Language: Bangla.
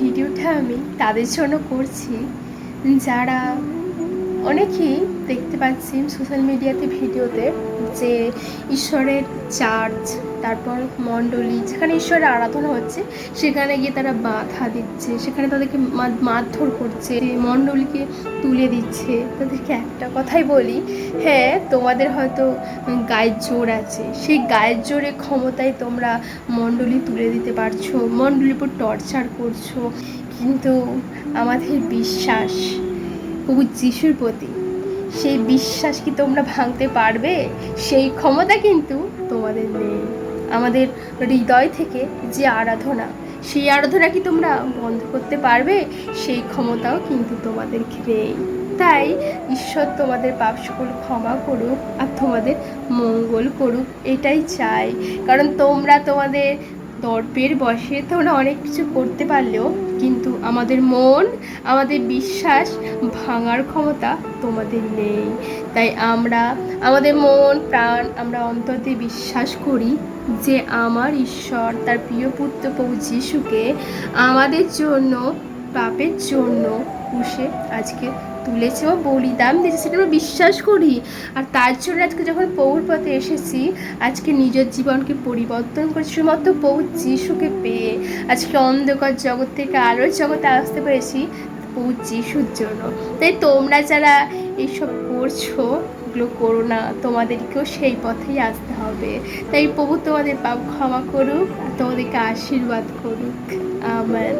ভিডিওটা আমি তাদের জন্য করছি। যারা অনেকেই দেখতে পাচ্ছি সোশ্যাল মিডিয়াতে ভিডিওতে যে ঈশ্বরের চার্চ তারপর মণ্ডলী, যেখানে ঈশ্বরের আরাধনা হচ্ছে, সেখানে গিয়ে তারা বাধা দিচ্ছে, সেখানে তাদেরকে মারধর করছে মণ্ডলীকে তুলে দিচ্ছে। তাদেরকে একটা কথাই বলি হ্যাঁ তোমাদের হয়তো গায়ের জোর আছে, সেই গায়ের জোরে ক্ষমতায় তোমরা মণ্ডলী তুলে দিতে পারছ, মণ্ডলীর উপর টর্চার করছ, কিন্তু আমাদের বিশ্বাস প্রভু যিশুর প্রতি। সেই বিশ্বাস কি তোমরা ভাঙতে পারবে? সেই ক্ষমতা কিন্তু তোমাদের নেই। আমাদের হৃদয় থেকে যে আরাধনা, সেই আরাধনা কি তোমরা বন্ধ করতে পারবে? সেই ক্ষমতাও কিন্তু তোমাদের নেই। তাই ঈশ্বর তোমাদের পাপ সকল ক্ষমা করুক আর তোমাদের মঙ্গল করুক, এটাই চাই। কারণ তোমরা তোমাদের দর্পের বসে তোমরা অনেক কিছু করতে পারলেও, কিন্তু আমাদের মন, আমাদের বিশ্বাস ভাঙার ক্ষমতা তোমাদের নেই। তাই আমরা, আমাদের মন, প্রাণ আমরা অন্তর দিয়ে বিশ্বাস করি যে আমার ঈশ্বর, তার প্রিয় পুত্র যিশুকে আমাদের জন্য, পাপের জন্য কুশে আজকে তুলেছে ও বলিদান দিয়েছে, সেটা আমরা বিশ্বাস করি। আর তার জন্য আজকে যখন পৌর পথে এসেছি, আজকে নিজের জীবনকে পরিবর্তন করে শুধুমাত্র প্রভু যিশুকে পেয়ে আজকে অন্ধকার জগৎ থেকে আলোর জগতে আসতে পেরেছি প্রভু যিশুর জন্য। তাই তোমরা যারা এইসব করছ, এগুলো করো না। তোমাদেরকেও সেই পথেই আসতে হবে। তাই প্রভু তোমাদের পাপ ক্ষমা করুক তোমাদেরকে আশীর্বাদ করুক। আমেন।